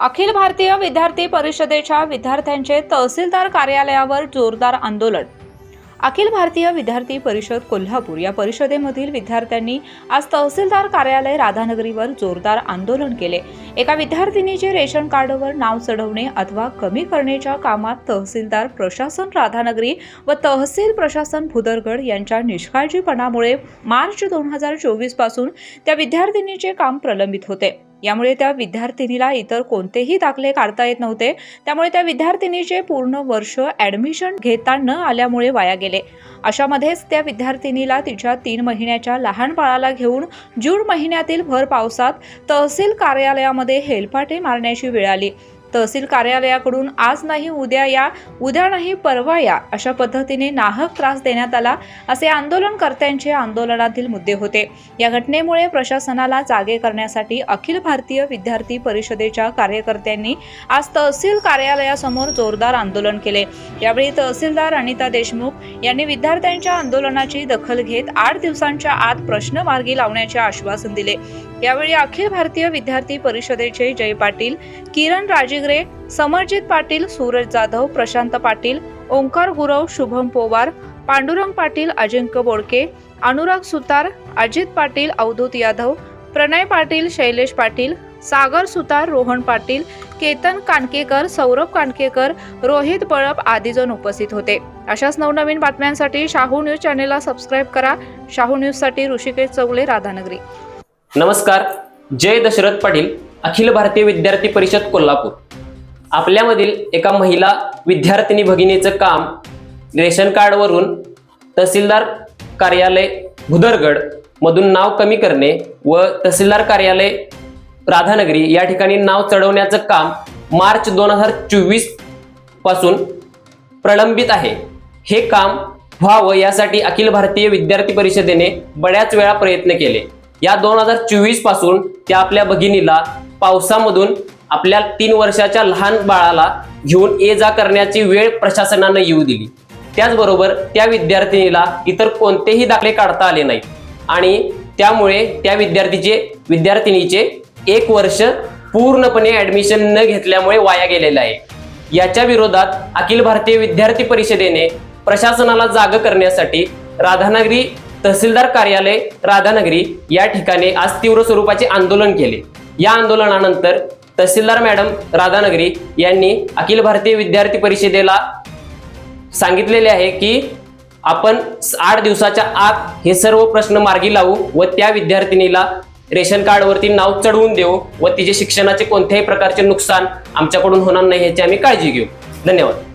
अखिल भारतीय विद्यार्थी परिषदेच्या विद्यार्थ्यांचे तहसीलदार कार्यालयावर जोरदार आंदोलन. अखिल भारतीय विद्यार्थी परिषद कोल्हापूर या परिषदेमधील विद्यार्थ्यांनी आज तहसीलदार कार्यालय राधानगरीवर जोरदार आंदोलन केले. एका विद्यार्थिनीचे रेशन कार्डवर नाव चढवणे अथवा कमी करण्याच्या कामात तहसीलदार प्रशासन राधानगरी व तहसील प्रशासन भुदरगड यांच्या निष्काळजीपणामुळे मार्च दोन हजार चोवीसपासून त्या विद्यार्थिनीचे काम प्रलंबित होते. यामुळे त्या विद्यार्थिनीला इतर कोणतेही दाखले काढता येत नव्हते. त्यामुळे त्या विद्यार्थिनीचे पूर्ण वर्ष ॲडमिशन घेता न आल्यामुळे वाया गेले. अशामध्येच त्या विद्यार्थिनीला तिच्या तीन महिन्याच्या लहान बाळाला घेऊन जून महिन्यातील भर पावसात तहसील कार्यालयामध्ये हेलपाटे मारण्याची वेळ आली. तहसील कार्यालयाकडून आज नाही उद्या या उद्या नाही परवा या अशा पद्धतीने नाहक त्रास देण्यात आला असे आंदोलनकर्त्यांचे आंदोलनातील मुद्दे होते. या घटनेमुळे प्रशासनाला जागे करण्यासाठी अखिल भारतीय विद्यार्थी परिषदेच्या कार्यकर्त्यांनी आज तहसील कार्यालयासमोर जोरदार आंदोलन केले. यावेळी तहसीलदार अनिता देशमुख यांनी विद्यार्थ्यांच्या आंदोलनाची दखल घेत आठ दिवसांच्या आत प्रश्न मार्गी लावण्याचे आश्वासन दिले. यावेळी अखिल भारतीय विद्यार्थी परिषदेचे जय पाटील किरण राजिग्रे समरजित पाटील सूरज जाधव प्रशांत पाटील ओंकार गुरव शुभम पोवार पांडुरंग पाटील अजिंक्य बोडके अनुराग सुतार अजित पाटील अवधूत यादव प्रणय पाटील शैलेश पाटील सागर सुतार रोहन पाटील केतन कानकेकर सौरभ कानकेकर रोहित बळप आदी जण उपस्थित होते. अशाच नवनवीन बातम्यांसाठी शाहू न्यूज चॅनेलला सबस्क्राईब करा. शाहू न्यूजसाठी ऋषिकेश चौगले राधानगरी. नमस्कार. जय दशरथ पाटील अखिल भारतीय विद्यार्थी परिषद कोल्हापूर. आपल्यामधील एका महिला विद्यार्थिनी भगिनीचं काम रेशन कार्डवरून तहसीलदार कार्यालय भुदरगड मधून नाव कमी करणे व तहसीलदार कार्यालय राधानगरी या ठिकाणी नाव चढवण्याचं काम मार्च दोन हजार चोवीसपासून प्रलंबित आहे. हे काम व्हावं यासाठी अखिल भारतीय विद्यार्थी परिषदेने बऱ्याच वेळा प्रयत्न केले. या दोन हजार चोवीसपासून त्या आपल्या भगिनीला पावसामधून आपल्या तीन वर्षाच्या लहान बाळाला घेऊन ये जा करण्याची वेळ प्रशासनानं येऊ दिली. त्याचबरोबर त्या विद्यार्थिनीला इतर कोणतेही दाखले काढता आले नाहीत. आणि त्यामुळे त्या विद्यार्थीचे विद्यार्थिनीचे एक वर्ष पूर्णपणे ऍडमिशन न घेतल्यामुळे वाया गेलेलं आहे. याच्या विरोधात अखिल भारतीय विद्यार्थी परिषदेने प्रशासनाला जाग करण्यासाठी राधानगरी तहसीलदार कार्यालय राधानगरी या ठिकाणी आज तीव्र स्वरूपाचे आंदोलन केले. या आंदोलनानंतर तहसीलदार मॅडम राधानगरी यांनी अखिल भारतीय विद्यार्थी परिषदेला सांगितलेले आहे की आपण आठ दिवसाच्या आत हे सर्व प्रश्न मार्गी लावू व त्या विद्यार्थिनीला रेशन कार्डवरती नाव चढवून देऊ व तिचे शिक्षणाचे कोणत्याही प्रकारचे नुकसान आमच्याकडून होणार नाही ह्याची आम्ही काळजी घेऊ. धन्यवाद.